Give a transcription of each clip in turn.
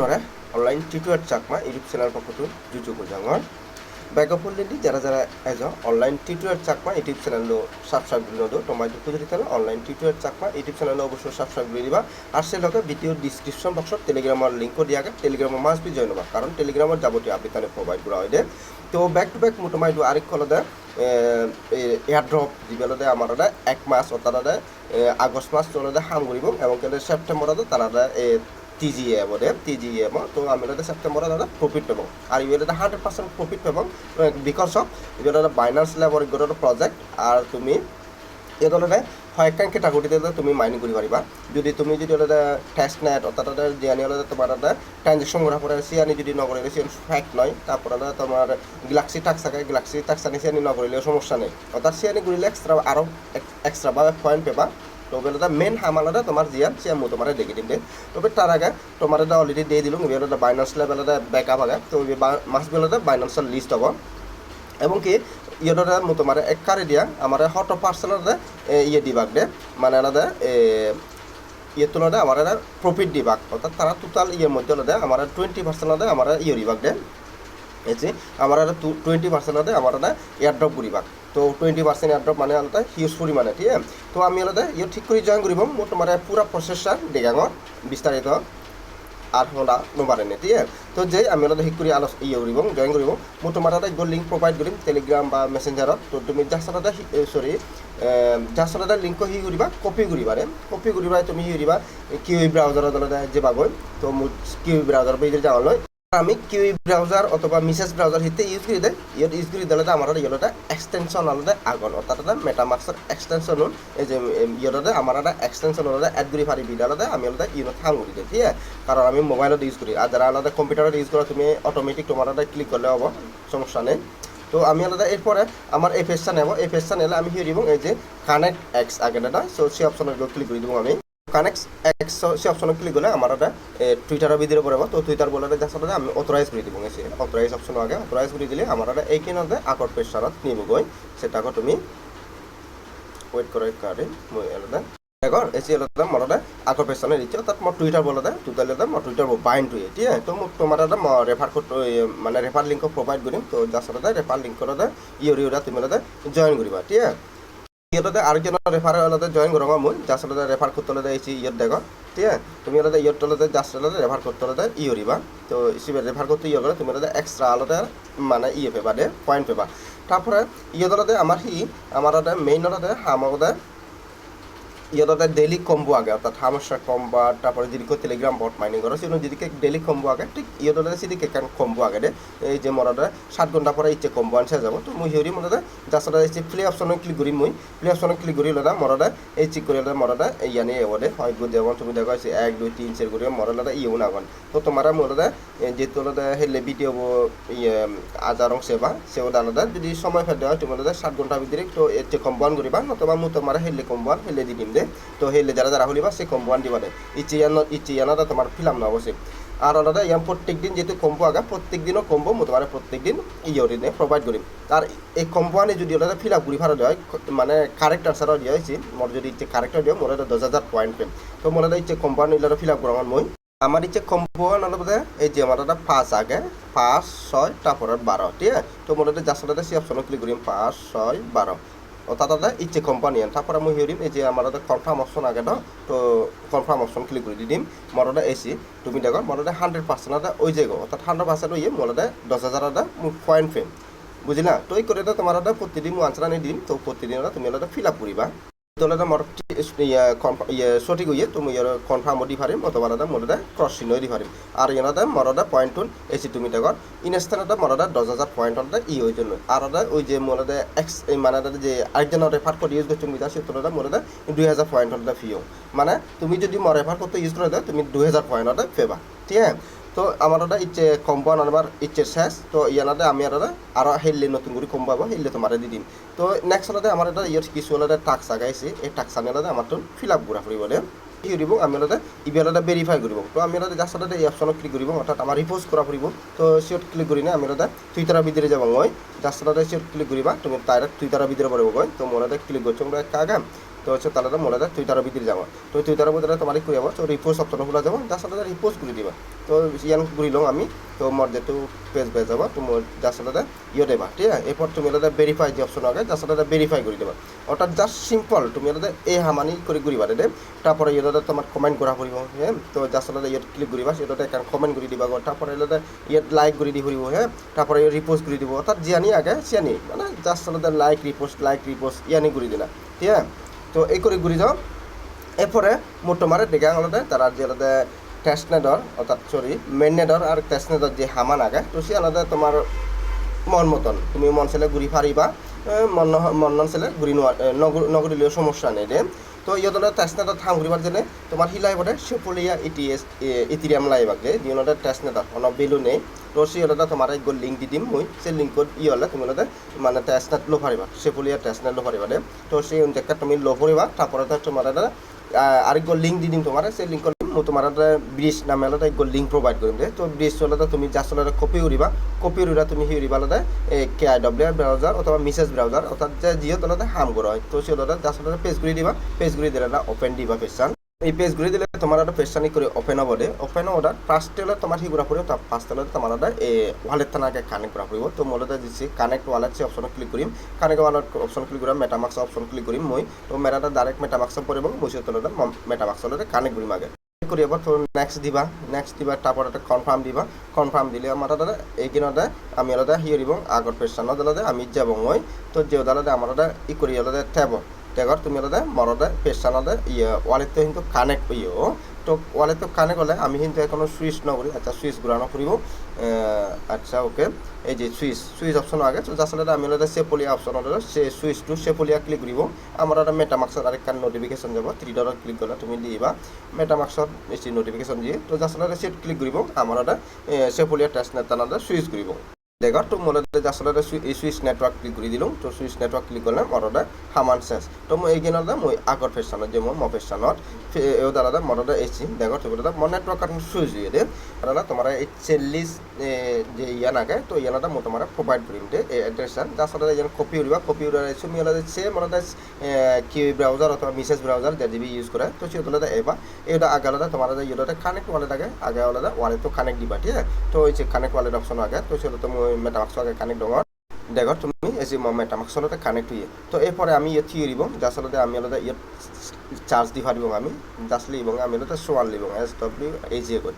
নরা online tutor Chakma, YouTube channel পক্ষতু জুজু গোজাঙর ব্যাকআপল্লিনি যারা যারা age online tutor Chakma, YouTube channel subscribe দিনোদো টমাইটো কুজুরি তাহলে online tutor Chakma, YouTube channel অবশ্যই সাবস্ক্রাইব করে দিবা আর সে লগে ভিডিও ডিসক্রিপশন বক্সত টেলিগ্রামৰ লিংকো দিয়াকে টেলিগ্রামৰ মাছ বি জইন হবা, কারণ টেলিগ্রামৰ যাবতীয় আপডেট তানে প্রোভাইড করা হয় তো ব্যাক টু ব্যাক মোটামুটি আরেক কলদে এয়ার ড্রপ যিবেলদে আমার এক মাস অর্থাৎ আগস্ট মাস চলদে হাম করিব এবং সেপ্টেম্বরতে তারা টি জি এ বোধে টি জি এম তো আমি এটা প্ৰফিট পাব। আৰু ইহঁতে হাণ্ড্ৰেড পাৰ্চেণ্ট প্ৰফিট পাব বিকজ অফ ইহঁতে বাইনান্স লেবৰ ইহঁতৰ প্ৰজেক্ট আৰু তুমি ইহঁতে হয়কান কেটাগরিতে তুমি মাইনিং কৰিব পাৰিবা যদি তুমি যদি ওলাদে টেস্ট নেট অর্থাৎ জিয়ানি ওলাদে তোমার ওটা ট্রানজেকশন করার পরে সিয়ানি যদি নকরিলে সিয়ান ফ্যাক্ট নয়। তারপর তোমার গ্যালাক্সি থাকে গ্যালাক্সি টাক্সানি সিয়ানি নকরিলেও সমস্যা নেই। অর্থাৎ সিয়ানি ঘুরিলে এক্সট্রা আরও বা পয়েন্ট পেবা। তো বেলাটা মেন হামালাটা তোমার জিয়ান সিয়ান মো তোমার দেখে দিম দে তবে তার আগে তোমার এটা অলরেডি দিয়ে দিলাম বেলাটা বাইনান্স লেভেলটা ব্যাকআপ আগে, তো মাস বেলাটা বাইনান্সের লিস্ট হব। এবং কি ইয়েটা মো তোমার এক কারে দিয়া আমার হট পার্সেলতে ইয়ে দিবাক দে। মানে আলাদা ইয়ে তুলনায় আমার প্রফিট দিবাক। অর্থাৎ তারা টোটাল ইয়ের মধ্যে হলে আমার টোয়েন্টি পার্সেন্ট আমার ইয়ে দিবাক দে। এসে আমার টোয়েন্টি পার্সেন্ট আমার এয়ারড্রপ করিবাক তো টুৱেণ্টি পাৰ্চেণ্ট এয়াৰড্ৰপ মানে আলাদা হিউজ পৰিমাণে, ঠিক তো আমি আলাদা ইয়ে ঠিক কৰি জইন কৰিব মোৰ তোমাৰ পুৰা প্ৰচেছাৰ দেগাঙৰ বিস্তাৰিত আর হলা নোবারে নে ঠিক তো যে আমি আলাদা ঠিক কৰি আলোচ ইয়ে কৰিব জইন কৰিব মই তোমাৰ তাতে গৈ লিংক প্ৰভাইড কৰিম টেলিগ্ৰাম বা মেছেঞ্জাৰত তো। তুমি জাষ্ট আলাদা চৰি জাষ্ট আলাদা লিংক হি কৰিবা কপি কৰিবা ৰে। কপি কৰিবা তুমি হি কৰিবা কিউ ব্রাউজাৰত আলাদা যাবাগৈ তো মোৰ কিউ ব্রাউজার পেজে যাওয়ালৈ আমি কিউই ব্রাউজার অথবা মিসেস ব্রাউজার হিতে ইউজ করি দেয়। ইয়ত ইউজ করি দিলে আমার ইয়েলোটা এক্সটেনশন আলাদা আগন। অর্থাৎ মেটামাক্সের এক্সটেনশন হল এই যে ইয়েলোতে আমার একটা এক্সটেনশন আলাদা অ্যাড করি পারি বিড আলাদা, আমি আলাদা ইউনত হাং করি দিই ঠিক কারণ আমি মোবাইলত ইউজ করি। আর যারা আলাদা কম্পিউটারত ইউজ করো, তুমি অটোমেটিক তোমার একটা ক্লিক করলে হব, সমস্যা নেই। তো আমি আলাদা এরপরে আমার এই পেজটা নেব এই পেজটা নিলে আমি হিয়ে দিব এই যে কানেক্ট এক্স আগেটা সো সেই অপশনের ক্লিক করে দিব আমি। কানেক্ট এক্স সে অপশনত ক্লিক করলে আমার একটা টুইটারের ভিডিও পড়ব তো টুইটার বলে জাস্ট আমি অথরাইজ করে দিব গেছি অথরাইজ অপশন আগে অথরাইজ করে দিলে আমার একটা এই কিনতে আকর পেশারত নিবগৈ সেটা আকো তুমি ওয়েট করে কারে, মই আলাদা দেখো। এসি আলাদা আমার একটা আকর পেশানে দিচ্ছে অর্থাৎ মই টুইটার বলে দেয় টুইটার আলাদা মই বাইন্ড হয়ে ঠিক আছে? তো মোক তোমার একটা রেফার করতে মানে রেফার লিঙ্ক প্রোভাইড করিম। তো জাস্ট আলাদা রেফার লিঙ্ক করে ইউর ইউরা তুমি আলাদা জয়েন করিবা, ঠিক আছে? ইয়েতে আরেকজন রেফার আলাদা জয়েন করো মই জাস্ট আলাদা রেফার করতে হলে এসি ইয়ত দেখো ঠিক আছে? তুমি আলাদা ইয়ত আলাদা জাস্ট আলাদা রেফার করতে আলাদা ইয়রিবা তো ইসিবে রেফার করতে ইয়ে করে তুমি আলাদা এক্সট্রা আলাদা মানে ইয়ে পেবা দে পয়েন্ট পেবা তারপরে ইয়ত আলাদা আমার হি আমার মেইন আলাদা আমাদের ইহঁতে ডেইলি কম্বো আগে, অর্থাৎ হামস্টার কম্বা, তারপরে যদি টেলিগ্রাম বট মাইনিং করো সেগুলো যদি ডেইলি কম্বো আগে, ঠিক ইহঁতে যদি কেকান কম্বো আগে দে এই যে মরাতে সাত ঘণ্টা পরে ইচ্ছে কম্বো আনছে যাব। তো মুই হিউরি মরাতে জাস্ট এই প্লে অপশনে ক্লিক করি মুই। প্লে অপশনে ক্লিক করি লদা মরাতে, এই চিক করে মরাতে ইয়ানি এব দে হয় গো যেমন তুমি দেখো এক, দুই, তিন চার করে মরাতে ইয়েও না গন তো তোমার মরাতে যেহেতু আলাদা হেলে ভিডিও আজারং সেবা সেও আলাদা যদি সময় ফেলে হয় তুমি সাত ঘণ্টার ভিতরে তো এর কম্বো আন করিবা নতুবা মু তোমার হেলে কম্বো আন, হেলে দিম দে। তো হেলে যারা যারা হলিবা সে কম্বো আন দিবা দে। ইচ্ছে ইয়ান ইচ্ছে ইয়ানাটা তোমার ফিলাম না অবশ্যই আর আলাদা ইয়ান প্রত্যেক দিন যেহেতু কম্বো আগা প্রত্যেক দিনও কম্বো মো তোমার প্রত্যেক দিন ইয়ে দিনে প্রোভাইড করিম আর এই কম্বো আনি যদি ওটা ফিল আপ করি ফারা হয় মানে কারেক্ট আনসারও দিয়া হয়েছি মোর যদি ইচ্ছে কারেক্ট দিও মোর এটা দশ হাজার পয়েন্ট পেম তো মোর ইচ্ছে কম্বো আনি ফিল আপ করা মই। আমার ইচ্ছে কম্বো আনলে এই যে আমার একটা পাঁচ আগে, পাঁচ, ছয় তারপরে বারো ঠিক আছে? তো মোর জাস্ট সি অপশনে ক্লিক করিম পাঁচ, ছয় বারো এটা ইচ্ছে কোম্পানি তারপরে মই হেরিম এই যে আমার কনফার্ম অপশন আগে তো কনফার্ম অপশন ক্লিক করে দিম। মরদে এসি তুমি দেখো মরদে হান্ড্রেড পার্সেন্ট ওই জায়গা অর্থাৎ হান্ড্রেড পার্সেন্ট ওই মরদে দশ হাজার পয়েন্ট ফেম বুঝলা তো এই করে তোমার প্রতিদিন আনসার আনি দিম। তো প্রতিদিন তুমি ফিল আপ করিবা মোর ইয়ে সঠিক হইয়ে তুমি ইয়ার কনফার্ম দি পারিম অথবা এটা মোর ক্রস চিহ্ন দি পারিম আর ইয়ানতে মরদা পয়েন্ট এসি তুমি দেখর ইনস্ট্যান্টতে মরদা দশ হাজার পয়েন্ট ই হয়ে জন্য। আর ওই যে মোরদে এক্স মানে যে আরেকজন রেফার করে ইউজ করছ মিটা সে তোলে মোরদে দুই হাজার পয়েন্ট ফিও মানে তুমি যদি মর রেফার করতে ইউজ করে দেয় তুমি দুই হাজার পয়েন্ট ফেবা ঠিক আছে? তো আমার ওটা ইচ্ছে কম্পাউন্ড আনবার ইচ্ছে শেষ, তো ইয়ানাতে আমি আর আরও হেললে নতুন করে কম্পাবো হেললে তোমার দি দিম। তো নেক্সট হলে আমার এটা ইয়ার কিছু হলে টাক্স আগাইছে, এই টাক্স আনি হলে আমার তো ফিল আপ ঘূৰা ফুৰিব দে কি কৰিব আমি হলে ইবিএলতে ভেৰিফাই কৰিব তো আমি হলে জাষ্ট হলে এই অপশ্যনত ক্লিক কৰিব অৰ্থাৎ আমাৰ ৰিপোজ কৰা ফুৰিব তো সিহঁত ক্লিক কৰি আমি হলে টুইটাৰৰ ভিতরে যাব মই। জাষ্ট হলে সিহঁত ক্লিক কৰিবা তুমি ডাইৰেক্ট টুইটাৰৰ ভিতরে পড়ব তো মোৰ হলে ক্লিক করছ কাগা। তো হচ্ছে তাহলে মোলাদা টুইটারের ভিতরে যাব। তো টুইটারের ভিতরে তোমার করে যাব, তো রিপোস্ট অপশন খোলা যাব যার সাথে রিপোস্ট করে দিবা। তো ইয়ান ঘুরিলাম আমি, তো মোর যেহেতু পেজ বেজ যাবা, তো মোর যার সাথে ইয়ে দেবা, ঠিক আছে? এরপর তুমি ওটা ভেরিফাই যে অপশন আগে, যার সাথে ভেরিফাই করে দেবা। ওটা জাস্ট সিম্পল তুমি ওটা এই হামানি করে ঘুরিবা দে তারপরে ইয়েটা তোমার কমেন্ট করা পড়িব হ্যাঁ তো যার সাথে ইয়ে ক্লিক করিবা সেটা একটা কমেন্ট করে দিবা। তারপরে এটাতে ইয়ে লাইক করে দি ফুরিব হ্যাঁ? তারপরে রিপোস্ট করে দিব। অর্থাৎ জিয়ানি আগে সিয়ানি মানে যার সাথে লাইক রিপোস্ট লাইক রিপোস্ট ইয়ানি করে দিনা ঠিক আছে? তো এই করে ঘুরি যাও। এরপরে মোট তোমার ডেকে আঙুলতে তারা যে টেস্ট টেস্টনেডর অর্থাৎ সরি মেননেডর আর টেস্টনেডর যে হামান আগে তো সে আলাদা তোমার মন মতন। তুমি মন ছেলে ঘুরি পারিবা এ, মন মন ছেলে ঘুরি নোয়া এ, নগু- নগরিলেও সমস্যা নেই রে তো ইয়তলে টেস্ট নেটর থাম ঘুরিবার jene তোমার হিলাই বটে সেপুলিয়া ইটিএস ইথিরিয়াম লাইবাক যে যিনতে টেস্ট নেটর কোনো বেলু নেই। তো সেই হলে তোমার এক লিঙ্ক দি দিম মই। সেই লিঙ্কত ই হলে তুমি হলে মানে টেস্ট নেট লো পারিবা সেপুলিয়া টেস্ট নেট লো পারিবা দে তো সেই অনুযায়ী তুমি লো পারিবা তারপরে তোমার আরেক লিঙ্ক দি দিম তোমার, সেই লিঙ্ক মই তোমাৰ এটা ব্ৰিজ নামে এটা লিংক প্ৰভাইড কৰিম দে তো ব্ৰিজ চলাতে তুমি জাষ্ট চলাতে কপি উৰিবা। কপি উৰিবা তুমি সেই উৰিবা লতে কে আই ডব্লিউ আৰ ব্ৰাউজাৰ অথবা মিছেজ ব্ৰাউজাৰ অৰ্থাৎ যে তলতে হাম কৰা হয়। তো সেই তলতে জাষ্ট তলতে পেজ কৰি দিবা। পেজ কৰি দিলে এটা অপেন দিবা পেজখন এই পেজ ঘুরে দিলে তোমার একটা পেজটানি করে ওপেন হব দে। ওপেন হব ফার্স্ট টেলে তোমার কি করা পড়িব ফার্স্ট টেলে তোমার একটা ওয়ালেট থানাকে কানেক্ট করা পড়িব তো মূলত দিচ্ছি কানেক্ট ওয়ালেট সে অপশন ক্লিক করিম কানেক্ট ওয়ালেট অপশন ক্লিক করিম মেটামাক্স অপশন ক্লিক করিম মই। তো মেটাটা ডাইরেক্ট মেটামাক্স পড়িব বসে তলতে মেটামাক্স তলতে কানেক্ট করিম আগে। কৰি এবার তো নেক্সট দিবা নেক্সট দিবা, তারপর এটা কনফার্ম দিবা। কনফার্ম দিলে আমার দাদা এইখানে আমি আলাদা হিয়ে দিব আগর পেজখনত দাদা আমি যাব ওই তো যে দাদা আমার দাদা ই করি আলাদা টেব টেগত তুমি আলাদা মরদা পেজখনতে ইয়ে ৱালেটটো কিন্তু কানেক্ট ইয়ে তো ৱালেটটো কানেক্ট হ'লে আমি কিন্তু এখনও সুইচ নকৰি আচ্ছা সুইচ ঘূৰানো ফুৰিব আচ্ছা ওকে। এই যে সুইচ সুইচ অপশন আগে, তো আসলে আমি হলে সেপলিয়া অপশন হলে, সে সুইচ সেপলিয়া ক্লিক কৰিব আমার একটা মেটামাক্সর আরেক কান নোটিফিকেশন যাব থ্রি ডলার ক্লিক করলে তুমি দিবা। মেটামাক্সর এসি নোটিফিকেশন দিয়ে, তো আসলে সেট ক্লিক কৰিব আমার একটা সেপলিয়া টেস্ট নেতানাতে সুইচ কৰিব দেখো তো মোলে আসলে এই সুইচ নেটওয়ার্ক ক্লিক করে দিলাম। তো সুইচ নেটওয়ার্ক ক্লিক করলে মরদে হামান শেষ তো মই এইগিনতে মই আগৰ ফেশনত যে মই মফেশনত এও দাদা মরদে এসি দেখো তো দাদা মন নেটওয়ার্ক কারণ সুইচ দিয়ে দে। দাদা তোমার এই চেল্লিশ যে ইয়ান আগে, তো ইয়ানটা মই তোমার প্রোভাইড করিম দে এই এড্রেসটা যার সাথে ইয়ান কপি উড়িবা কপি উড়াই তুমি ইয়ালে সে মনে কি ব্রাউজার অথবা মিসেস ব্রাউজার যে জিবি ইউজ করে তো সে তোলে এবা এটা আগে আলাদা তোমার ইয়েটা কানেক্ট ওয়ালেট আগে আগে আলাদা ওয়ালেট তো কানেক্ট দিবা, ঠিক আছে? তো ওই যে কানেক্ট ওয়ালেট অপশন আগে, তো সেটা তো মই মেটামাক্স আগে কানেক্ট ডঙর দেখো তুমি যে মেটামাক্সর সাথে কানেক্ট হয়ে তো এরপরে আমি ইয়ে থিয়ে দিব সাথে আমি আলাদা ইয়ে চার্জ দি পারিব আমি। জাস্ট লিব, আমি আলাদা সোয়ান লিবং এস ডব্লিউ এই যে কো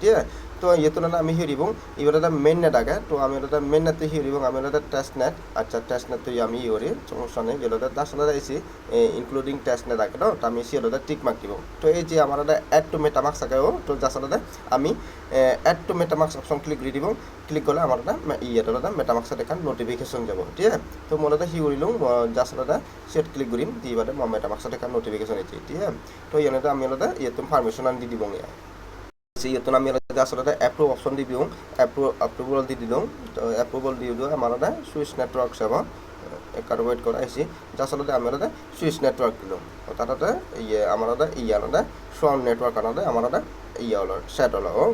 তো ইয়ে তুলনা আমি হিয়ে দিব এবার একটা মেন নেট আগে, তো আমি একটা মেন নেট হিয়ে দিব আমি একটা টেস্ট নেট আচ্ছা টেস্ট নেট তুই আমি ইয়ে সমস্যা নেই তার সাথে এসি ইনক্লুডিং টেস্ট নেট আগে, তো আমি সে আলাদা টিক মার্ক দিব। তো এই যে আমার অ্যাড টু মেটামাক্স আগেও তো যার সাথে আমি add to MetaMask option click করে দিব ক্লিক করলে আমার একটা ইয়েটা আলাদা মেটামাক্সের এখান নোটিফিকেশন যাব, ঠিক আছে? তো মূলত সি কৰিলোঁ জাষ্ট আলাদা সেট ক্লিক কৰিম দি বাদে মই মেটামাক্সত এখান নোটিফিকেশন এটি ঠিক আছে? তো ইয়াতে আমি আলাদা ইয়েতো পারমিশন আনি দিব ইয়া ইয়েতো আমি আসলে অ্যাপ্রুভ অপশন দি দিওঁ অ্যাপ্রুভ অ্যাপ্রুভাল দি দিলোঁ। তো অ্যাপ্রুভাল দি দিওঁ আমার আলাদা সুইচ নেটওয়ার্ক সেবা কার্বোয়েট করা আইসি যার সাথে আমি আলাদা সুইচ নেটওয়ার্ক দিলাম তাতে ইয়ে আমার আলাদা ইয়ে আলাদা সোয়ান নেটওয়ার্ক আলাদা আমার আলাদা ইয়ে হলো সেট হলো ও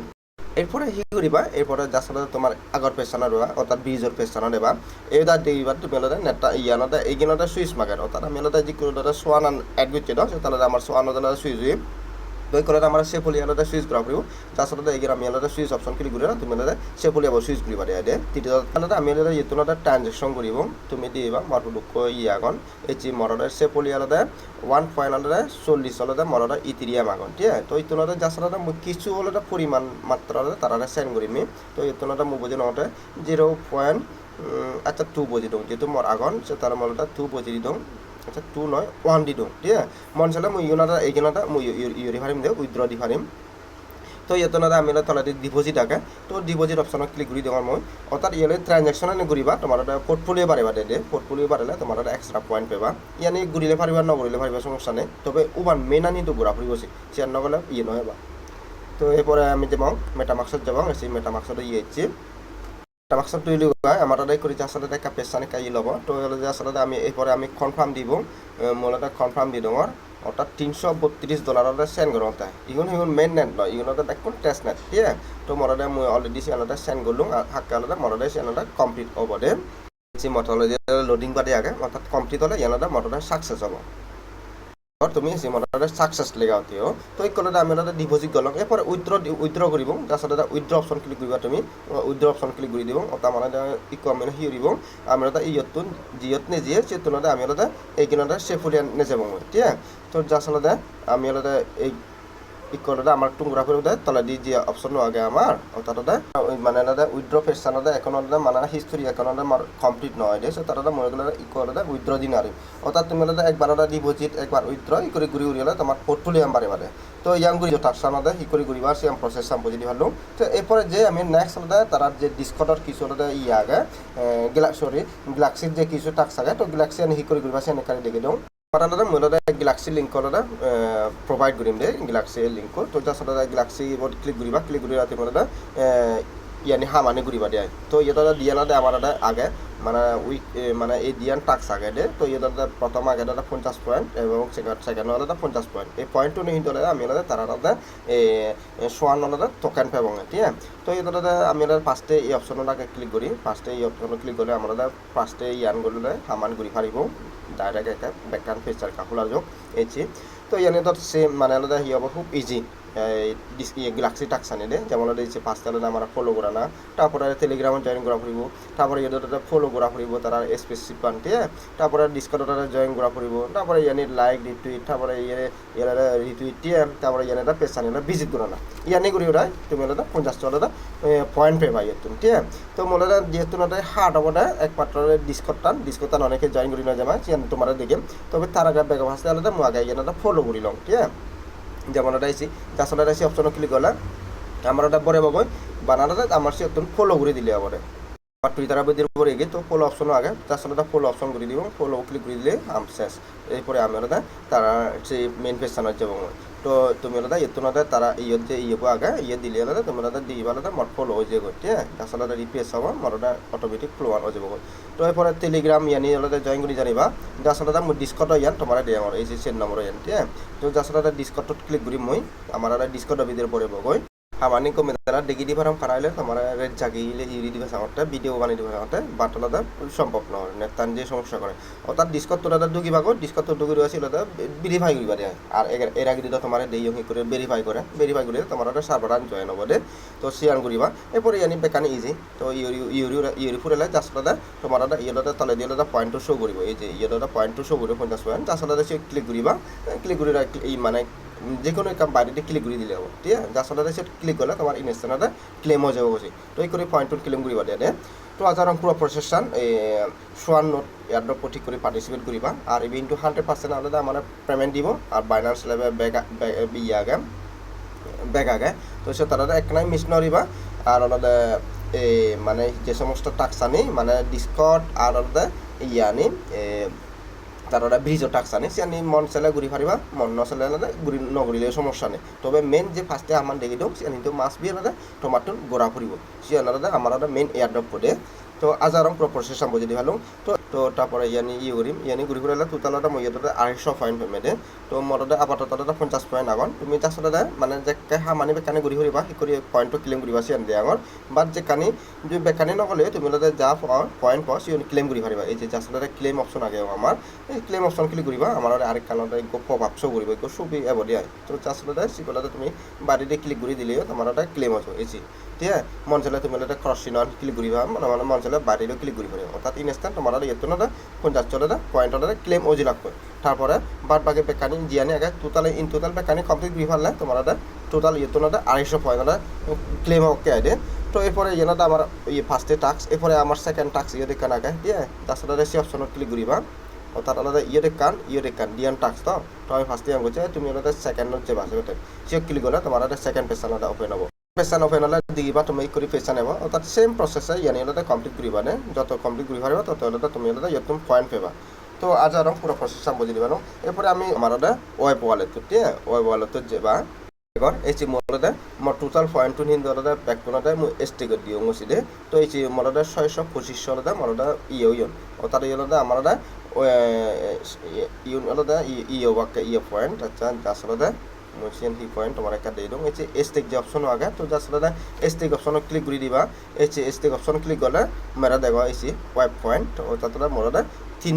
এরপরে হি করিবা এরপরে যার সাথে তোমার আগর পেছানা রোয়া অর্থাৎ ব্রিজের পেছানা দেবা। এইটা দিবা তুমি আলাদা নেটটা ইয়ানতে এইগিনতে সুইচ মাগার অর্থাৎ আমি আলাদা যি কোনো সোয়ান এড করছে দাও তাহলে আমার সোয়ান সুইচ হয়ে দই করে আমার সে ফুলি আলাদা সুইচ করা পড়ব যার সাথে এই আমি আলাদা সুইচ অপশন ক্লিক করে তুমি আলাদা সে ফুলি আবার সুইচ করিবা দেয়া দে তৃতীয় আলাদা আমি আলাদা ইয়ে আলাদা ট্রানজেকশন করিব তুমি দিবা মারু দুঃখ ইয়ে আগন এই যে মরদার সে ফুলি আলাদা ওয়ান পয়েন্ট আলাদা চল্লিশ আলাদা মরদার ইথিরিয়াম আগন ঠিক আছে তো এই তুলনাতে যার সাথে কিছু আলাদা পরিমাণ মাত্রা আলাদা তারা সেন্ড করিমি তো এই তুলনাতে মই বুঝি নহতে জিরো পয়েন্ট আচ্ছা টু বুঝি দিওঁ। যেহেতু মোৰ আগন সে তার মলটা টু বুঝি দিওঁ। আচ্ছা টু নয় ওয়ান দি দিওঁ, ঠিক আছে? মন চালে মই ইউনাটা এইগিনাটা মই ইউরি ফারিম দেওঁ উইথড্র দি ফারিম তো ইয়াতে না আমি তলাতে ডিপোজিট আগে তো ডিপোজিট অপশনত ক্লিক কৰি দিওঁ মই। অৰ্থাৎ ইয়ালৈ ট্ৰানজেকশ্যন এনে ঘূৰিবা তোমাৰ এটা পোর্টফোলিও বাঢ়িবা দে দে। পোর্টফোলিও বাঢ়িলে তোমাৰ এটা এক্সট্রা পয়েন্ট পাবা। ইয়ানি ঘূৰিলে পাৰিবা নঘূৰিলে পাৰিবা সমস্যা নেই। তবে উবান মেইন আনিটো ঘূৰা ফুৰিব চেয়ার নগলে ইয়ে নহয় বা। তো এরপরে আমি যাব মেটামাক্সত যাব সেই মেটামাক্সত ইয়ে হচ্ছে তৈরি হয় আমার তাদের করে আসলে একটা পেশানি কাই লব। তো যে আসলে আমি এরপরে আমি কনফার্ম দিব মূলত কনফার্ম দি দিওঁ অর্থাৎ তিনশো বত্রিশ ডলারের সেন্ড করো তাই। ইগুন ইগুন মেইন নেট নয় ইগুন দেখুন টেস্ট নেট আছে? তো মরদে মই অলরেডি চ্যানেলটা সেন্ড করলুম হাক্কা আলাদা মরদে চ্যানেলটা কমপ্লিট হব দে। যে মটলজি লোডিং বাদে আগে অর্থাৎ কমপ্লিট হলে ইয়ানটা মটরটা সাকসেস হব। আর তুমি মনে সাকসেস লেগা হতেও তো এই কলে আমি এটা ডিপোজিট গলম এরপর উইথড্র উইথড্র করিব তার এটা উইথড্র অপশন ক্লিক করিবা তুমি। উইথড্র অপশন ক্লিক করে দিব। ওটা মানে ইকো আমি হি হিরিব আমি এটা ইয়ত জিয়ত নে জিয়ে তুলনায় আমি এটা এই কিনাটা সে ফুলিয়ান নে যাব ঠিক আছে? তো সাথে আমি এটা এই ইকলতে আমার টুংরা করে দেয় তলে দি যে অপশন আগে আমার তাতে মানে এটা উইথড্র পেশানতে এখন মানে হিস্টোরি এখন আমার কমপ্লিট নয় দে সো তাতে মই গেলে ইকলতে উইথড্র দিন আর অর্থাৎ তুমি হলে একবার এটা ডিপোজিট একবার উইথড্র ই করে ঘুরি হলে তোমার পোর্টফোলিও বাড়ে বাড়ে তো ইয়াং ঘুরি টাকসানতে ই করে ঘুরিবা সে প্রসেস সাম বুঝি ভালো। তো, এরপরে যে আমি নেক্সট হলে তারা যে ডিসকটর কিছু হলে ই আগে গ্লা সরি গ্লাক্সির যে কিছু টাক্স আগে তো গ্লাক্সি আমি হি করে ঘুরিবা সে এনেকারি দেখে দিওঁ। পাতালতে গেলাক্সি গ্যালাক্সি এটা প্ৰভাইড কৰিম দে গ্যালাক্সি লিংক তো জাষ্ট গ্যালাক্সি ক্লিক কৰিবা ক্লিক ৰাতি মূলতে ইয়ানি হামানি ঘুরিবা দেয়। তো ইয়েটা দিয়ানাতে আমার এটা আগে মানে উইক মানে এই দিয়ান টাক্স আগে দে। তো ইয়েটা প্রথম আগে এটা পঞ্চাশ পয়েন্ট এবং সেকেন্ড সেকেন্ড হলে পঞ্চাশ পয়েন্ট এই পয়েন্টটো নিহি হলে আমি হলে তারা হলে এই সোয়ান হলে টোকেন পাবো ঠিক আছে? তো ইয়েটা আমি হলে ফার্স্টে এই অপশনত আগে ক্লিক করি। ফার্স্টে এই অপশনত ক্লিক করলে আমার ফার্স্টে ইয়ান করলে হামান ঘুরি ফারিব ডাইরেক্ট একটা ব্যাকগ্রাউন্ড ফিচার কাকুলার যোগ এইছি তো ইয়ানে তো সেম মানে হলে হি হব খুব ইজি গ্যালাক্সি টাক্স আনি দে, যেমন দিয়েছে পাঁচটালে আমার ফলো করা না, তারপরে টেলিগ্রামত জয়েন করা ফুরিব, তারপরে ইয়েদতে ফলো করা ফুরিব, তারা স্পেসিফিক পান্তে তারপরে ডিসকটতে জয়েন করা ফুরিব, তারপরে ইয়ানি লাইক রিটুইট তারপরে ইয়ে ইয়ার রিটুইট দিয়ে তারপরে ইয়ানে এটা পেজ আনি ভিজিট করা না। ইয়ানি করি ওরা, তুমি হলে পঞ্চাশ টাকা পয়েন্ট পে পাই তুমি ঠিক আছে? তো মনে হয় যেহেতু না হার্ট হব একমাত্র ডিসকটান ডিসকটান অনেকে জয়েন করি না যাবা তোমার দেখে, তবে তার আগে বেগম হাসতে আলাদা মই আগে ইয়ানে ফলো করি লম, ঠিক আছে? যেমন এটা যার এটা আইসি অপশন ক্লিক করলে আমার ওটা পরে পাবো। বানানোটা আমার সে একদম ফলো করে দিলে আবার আমার টুইটার আবেদের উপরে এগে তো ফলো অপশন আগে যার সাথে ফলো অপশন করে দিব ফলো ক্লিক করে দিলে আম শেষ। এরপরে আমি ওটা তারা সেই মেন পেজ সানার যাব তো তুমি ওটা এত না তারা ইয়ে যে ইয়ে আগে ইয়ে দিলে আলাদা তুমি ওটা দিবা আলাদা মোট ফলো হয়ে যাবে ঠিক আছে যার সাথে রিপ্লেস হব মোর ওটা অটোমেটিক ফ্লো হয়ে যাব। তো এরপরে টেলিগ্রাম ইয়ানি ওটা জয়েন করে জানিবা, যার সাথে মোৰ ডিসকট ইয়ান, তোমার দিয়ে আমার, এই যে সেট নম্বর ইয়ান, ঠিক আছে? তো যার সাথে ডিসকটত ক্লিক করি মই, আমার ডিসকট ভিতরে পড়ে গই হামানি কমে তারা ডেকে দিবার ফারাইলে তোমার জাগিলে ইউরি দিবে সামরটা ভিডিও বানিয়ে দিবে সামরটা বাটলাদা সম্ভব নয় নেতান যে সমস্যা করে অর্থাৎ ডিসকট তোরা ঢুকি ভাগো ডিসকট তো ঢুকি রয়েছে ওটা ভেরিফাই করিবা দেয়। আর এর আগে দিলে তোমার দেই হি করে ভেরিফাই করে ভেরিফাই করে তোমার একটা সার্ভার আন জয়েন হব দে। তো শেয়ার করিবা এরপরে ইয়ানি বেকানি ইজি তো ইউরি ইউরি ইউরি ফুরালে জাস্ট তোমার একটা ইয়েটা তলে দিয়ে পয়েন্টটো শো করিব এই যে ইয়েটা পয়েন্টটো শো করিব পঞ্চাশ পয়েন্ট জাস্ট সে ক্লিক করিবা ক্লিক করি এই মানে যে কোনো বাড়িতে ক্লিক করে দিলে হ'ব। ঠিক আছে? যাৰ সাথে ক্লিক করলে তোমার ইনস্টেন্টতে ক্লেম হয়ে যাব বসে তো এই করে পয়েন্টত ক্লেম করিবা দিয়ে তো আজ পুরো প্রসেসন সোয়ান নোট এয়ারড্রপ ঠিক করে পার্টিসিপেট করিবা আর ইভিনটো হান্ড্রেড পার্সেন্ট আলাদা মানে পেমেন্ট দিব। আর বাইনান্স লেভেল ব্যাগ ইয়ে আগে ব্যাগ আগে। তো সে তারা এক নাই মিস নরিবা আর আলাদা মানে যে সমস্ত টাক্স আনি মানে ডিসকট আর আলাদা ইয়ে আনি ওটা ব্রিজও টাক্স আনে সে মন চাইলে ঘুরি ফারিবা, মন নচলে ঘুরি নঘুরিলে সমস্যা নেই। তবে মেন যে ফার্স্টে আমার দেখি দিও সে মাছ বিয়ে আলাদা টমাটো গোড়া ফুরিব। সে আমার মেন এয়ারড্রপ পড়ে তো আজ আরং প্রসেস আমি বুঝি ভালো। তো তো তারপরে ইয়ানি ই করিম ইয়ানি ঘুরি ঘুরে টোটালতে মই ইয়াতে আড়াইশো পয়েন্ট পেমেন্টে তো মরতে আপাতত পঞ্চাশ পয়েন্ট আগন তুমি তাছতে মানে যে হামানি বেকানি ঘুরি ঘুরিবা সেই কৰি পয়েন্টটো ক্লেম কৰিবা, চিয়ান দিয়ে আগৰ বাট যে কানি যদি বেকানি নকলে তুমি যা পয়েন্ট পাও সি ক্লেম কৰি পাৰিবা। এই যে আচলতে ক্লেম অপশন আগে আমার এই ক্লেম অপশন ক্লিক কৰিবা আমার আরেক কানতে পপ আপ শো কৰিব, একো ছবি এব দিয়া। তো আচলতে সিকলাতে তুমি বাড়িতে ক্লিক কৰি দিলেও তোমার একটা ক্লেম আছে এই ঠিক আছে মন চাইলে তুমি এটা ক্রস চিহ্ন ক্লিক কৰিবা মানে মানে মন চাইলে বাড়িরও ক্লিক কৰি পাৰিবা অর্থাৎ ইনস্ট্যান্ট তোমার ইয়েতো না পঞ্চাশ চলে পয়েন্ট অর্ডারে ক্লেম ওজি লাগবে। তারপরে বাদ বাকি বেকানি জিয়ানি আগে টোটাল ইন টোটাল বেকানি কমপ্লিট করে ফেললে তোমার টোটাল ইয়েতো না আড়াইশো পয়েন্ট ক্লেম ওকে আইডে। তো এরপরে ইয়েনাটা আমার ইয়ে ফার্স্টে টাক্স এরপরে আমার সেকেন্ড টাক্স ইয়ে দেখান আগে আছে তাছাড়া সে অপশনত ক্লিক করিবা অর্থাৎ আলাদা ইয়ে দেখান ইয়ে দেখান ডিয়ান টাক্স তো। তো আমি ফার্স্টে আমি বলছি, তুমি আলাদা সেকেন্ডত যে বাসে সে ক্লিক করলে তোমার সেকেন্ড পেজ ওপেন হব। পেচান ওপেন হলে দিবা, তুমি কৰি পেচান আহিব। অৰ্থাৎ সেম প্ৰচেছে ইয়ানি হলে কমপ্লিট কৰিবা নে? যত কমপ্লিট কৰি পাৰিবা তত হলে তুমি হলে ইয়াত তুমি পয়েন্ট পাবা। তো আজ আর পুরো প্রসেস বুঝি দিবা এরপরে আমি আমার ওয়েব ওয়ালেট আছে? ওয়েব ওয়ালেট যাবা। এবার এই যে মূলতে মোট টোটাল পয়েন্ট টু হিন্দু আলাদা ব্যাকটনতে মই এস্টিকত দিও মুছি দে। তো এই মূলতে ছয়শো পঁচিশ আলাদা মূলতে ইয়ে ইয়ন ও তার ইয়ে আমার ইউন আলাদা ইয়ে বাক্য ইয়ে পয়েন্ট আচ্ছা আসলে মোশন হি পয়েন্ট, তোমার একটা দিয়ে দিম এই এস্টেক যে অপশন আগে, তো দাদা এস্টেক অপশন ক্লিক করে দিবা। এই এস্টেক অপশন ক্লিক করলে মেরা দেখো এই ওয়েব পয়েন্ট ও তাতে মোরা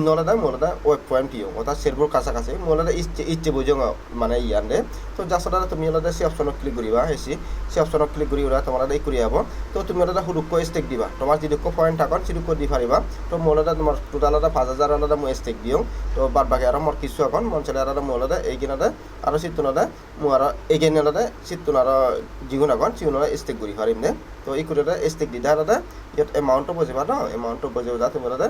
নলাদা মোলাদা ওয়েব পয়েন্ট ইউ অর্থাৎ সেরবোর কাছাকাছি। মোলাদা ইচ্ছে ইচ্ছে বুঝং মানে ইয়ান্ডে তো যাসরা তুমি ওলাদা সে অপশনত ক্লিক করিবা হেসি সে অপশনত ক্লিক করি ওরা তোমার এই করি যাব তো তুমি ওলাদা হুরুক্ক স্টেক দিবা। তোমার যদি পয়েন্ট থাকন সেটুকু দি পারিবা তো মোলাদা তোমার টোটাল আলাদা পাঁচ হাজার আলাদা মই স্টেক দিও। তো বাদ বাকি আর মোর কিছু এখন মন চলে আলাদা মোলাদা এইগিনাদা আর সিতুনাদা মো আর এইগিন আলাদা সিতুন আর যিগুণ এখন সিগুণাদা স্টেক করি পারিম দে। তো এই করে স্টেক দি আলাদা ইয়াত এমাউন্টও বুঝিবা ন? এমাউন্টও বুঝিবা তুমি আলাদা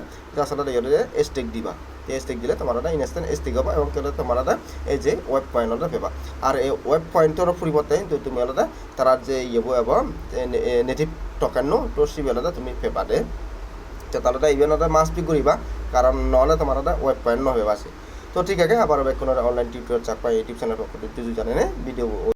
আলাদা ইয়াতে স্টেক দিবা। এই স্টেক দিলে তোমার ইনস্ট্যান্ট স্টেক হ'ব এবং কেলে তোমার এই যে ওয়েব পয়েন্টটা পেবা। আর এই ওয়েব পয়েন্টর পরিবর্তে তুমি আলাদা তারা যে ইয়ে হব নেটিভ টকেন তো সেই আলাদা তুমি পেবা দে। তো তাহলে ইভেন এটা মাস্ট বি করিবা, কারণ নহলে তোমার ওয়েব পয়েন্ট নহবে আছে তো ঠিক আছে, আবার কোনো অনলাইন টিউটোরিয়াল চাকপা ইউটিউব চ্যানেল পক্ষ থেকে জানেন ভিডিও